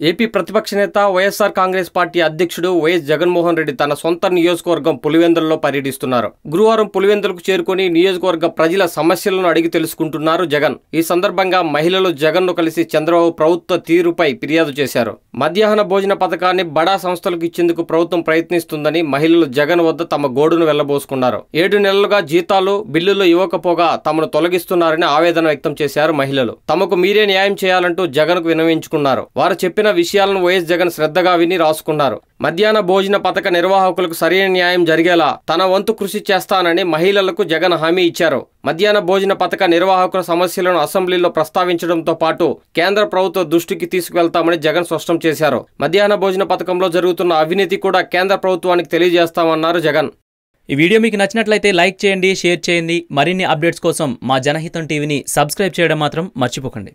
AP ప్రతిపక్ష నేత YSR Congress party అధ్యక్షుడు వైఎస్ జగన్మోహన్ రెడ్డి తన సొంత నియోజకవర్గం పులివెందులలో పర్యటిస్తున్నారు. గురువారం పులివెందులకు చేరుకుని నియోజకవర్గ ప్రజల సమస్యలను అడిగి తెలుసుకుంటున్నారు జగన్. ఈ సందర్భంగా మహిళలు జగన్ను కలిసి చంద్రబాబు ప్రభుత్వ తీరుపై ఫిర్యాదు చేశారు. మధ్యాహ్న భోజన పథకాన్ని బడా సంస్థలకు ఇచ్చేందుకు ప్రభుత్వం ప్రయత్నిస్తుందని మహిళలు జగన్ వద్ద తమ గోడును వెళ్ళబోసుకున్నారు. ఏడు నెలలుగా జీతాలు బిల్లులు ఇవ్వకపోగా తమను తొలగిస్తున్నారని ఆవేదన వ్యక్తం చేశారు మహిళలు. తమకు మీరే న్యాయం చేయాలంటూ జగన్కు వినవించుకున్నారు. వారు చెప్పిన చెప్పిన విషయాలను వైఎస్ జగన్ శ్రద్ధగా విని రాసుకున్నారు. మధ్యాహ్న భోజన పథక నిర్వాహకులకు సరైన న్యాయం జరిగేలా తన వంతు కృషి చేస్తానని మహిళలకు జగన్ హామీ ఇచ్చారు. మధ్యాహ్న భోజన పథక నిర్వాహకుల సమస్యలను అసెంబ్లీలో ప్రస్తావించడంతో పాటు కేంద్ర ప్రభుత్వ దృష్టికి తీసుకువెళ్తామని జగన్ స్పష్టం చేశారు. మధ్యాహ్న భోజన పథకంలో జరుగుతున్న అవినీతి కూడా కేంద్ర ప్రభుత్వానికి తెలియజేస్తామన్నారు జగన్. ఈ వీడియో మీకు నచ్చినట్లయితే లైక్ చేయండి షేర్ చేయండి. మరిన్ని అప్డేట్స్ కోసం మా జనహితం టీవీని సబ్స్క్రైబ్ చేయడం మాత్రం మర్చిపోకండి.